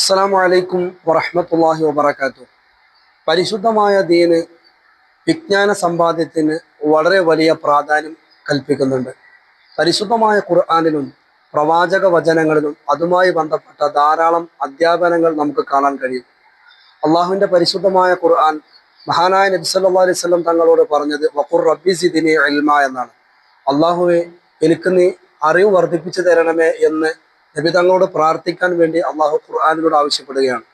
അസ്സാം വലൈക്കും വറഹമത്തല്ലാഹി വബർക്കാത്തു പരിശുദ്ധമായ ദീന് വിജ്ഞാന സമ്പാദ്യത്തിന് വളരെ വലിയ പ്രാധാന്യം കൽപ്പിക്കുന്നുണ്ട്. പരിശുദ്ധമായ ഖുർആാനിലും പ്രവാചക വചനങ്ങളിലും അതുമായി ബന്ധപ്പെട്ട ധാരാളം അധ്യാപനങ്ങൾ നമുക്ക് കാണാൻ കഴിയും. അള്ളാഹുവിന്റെ പരിശുദ്ധമായ ഖുർആൻ മഹാനായ നബി സല്ലാ അലൈഹി വസല്ലം തങ്ങളോട് പറഞ്ഞത് വഖുർ റബ്ബി സിദിനി ഇൽമ എന്നാണ്. അള്ളാഹുവെ എനിക്ക് നീ അറിവ് വർദ്ധിപ്പിച്ചു തരണമേ എന്ന് നബി തങ്ങളോട് പ്രാർത്ഥിക്കാൻ വേണ്ടി അള്ളാഹു ഖുർആാനിനോട് ആവശ്യപ്പെടുകയാണ്.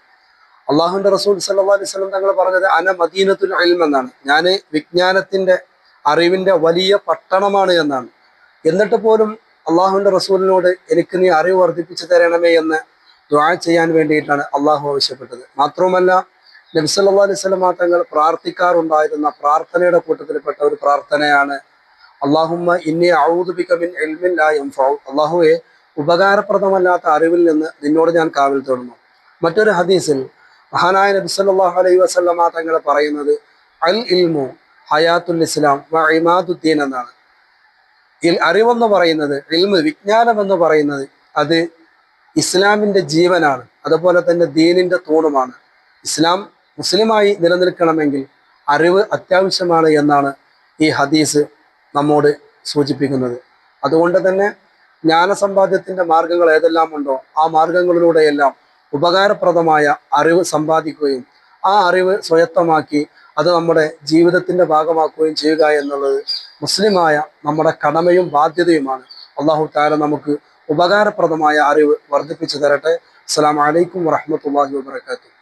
അള്ളാഹുന്റെ റസൂൽ സല്ലല്ലാഹു അലൈഹി വസല്ലം തങ്ങൾ പറഞ്ഞത് അന മദീനത്തുൽ ഇൽം എന്നാണ്. ഞാൻ വിജ്ഞാനത്തിന്റെ അറിവിന്റെ വലിയ പട്ടണമാണ് എന്നാണ്. എന്നിട്ട് പോലും അള്ളാഹുവിന്റെ റസൂലിനോട് എനിക്ക് നീ അറിവ് വർദ്ധിപ്പിച്ചു തരണമേ എന്ന് ദ്വാ ചെയ്യാൻ വേണ്ടിയിട്ടാണ് അള്ളാഹു ആവശ്യപ്പെട്ടത്. മാത്രവുമല്ല നബി സല്ലല്ലാഹു അലൈഹി വസല്ലം തങ്ങൾ പ്രാർത്ഥിക്കാറുണ്ടായിരുന്ന പ്രാർത്ഥനയുടെ കൂട്ടത്തിൽപ്പെട്ട ഒരു പ്രാർത്ഥനയാണ് അള്ളാഹുമ്മ ഇന്നെ ഔദുബിക്കമിൻ എൽമിൻ ലായം യൻഫഉ അള്ളാഹുവെ ഉപകാരപ്രദമല്ലാത്ത അറിവിൽ നിന്ന് നിന്നോട് ഞാൻ കാവൽ തേടുന്നു മറ്റൊരു ഹദീസിൽ മഹാനായ നബി സല്ലല്ലാഹു അലൈഹി വസല്ലമ തങ്ങൾ പറയുന്നത് അൽ ഇൽമു ഹയാത്തുൽ ഇസ്ലാം വ ഇമാദുദ്ദീൻ എന്നാണ്. അറിവെന്ന് പറയുന്നത് ഇൽമ് വിജ്ഞാനം എന്ന് പറയുന്നത് അത് ഇസ്ലാമിന്റെ ജീവനാണ് അതുപോലെ തന്നെ ദീനിന്റെ തൂണുമാണ്. ഇസ്ലാം മുസ്ലിമായി നിലനിൽക്കണമെങ്കിൽ അറിവ് അത്യാവശ്യമാണ് എന്നാണ് ഈ ഹദീസ് നമ്മോട് സൂചിപ്പിക്കുന്നത്. അതുകൊണ്ട് തന്നെ ജ്ഞാനസമ്പാദ്യത്തിന്റെ മാർഗങ്ങൾ ഏതെല്ലാം ഉണ്ടോ ആ മാർഗങ്ങളിലൂടെയെല്ലാം ഉപകാരപ്രദമായ അറിവ് സമ്പാദിക്കുകയും ആ അറിവ് സ്വയത്തമാക്കി അത് നമ്മുടെ ജീവിതത്തിന്റെ ഭാഗമാക്കുകയും ചെയ്യുക എന്നുള്ളത് മുസ്ലിമായ നമ്മുടെ കടമയും ബാധ്യതയുമാണ്. അള്ളാഹു താല നമുക്ക് ഉപകാരപ്രദമായ അറിവ് വർദ്ധിപ്പിച്ചു തരട്ടെ. അസ്സാം വലൈക്കും വറഹ്മത്തുള്ളാഹി വബറകാതുഹു.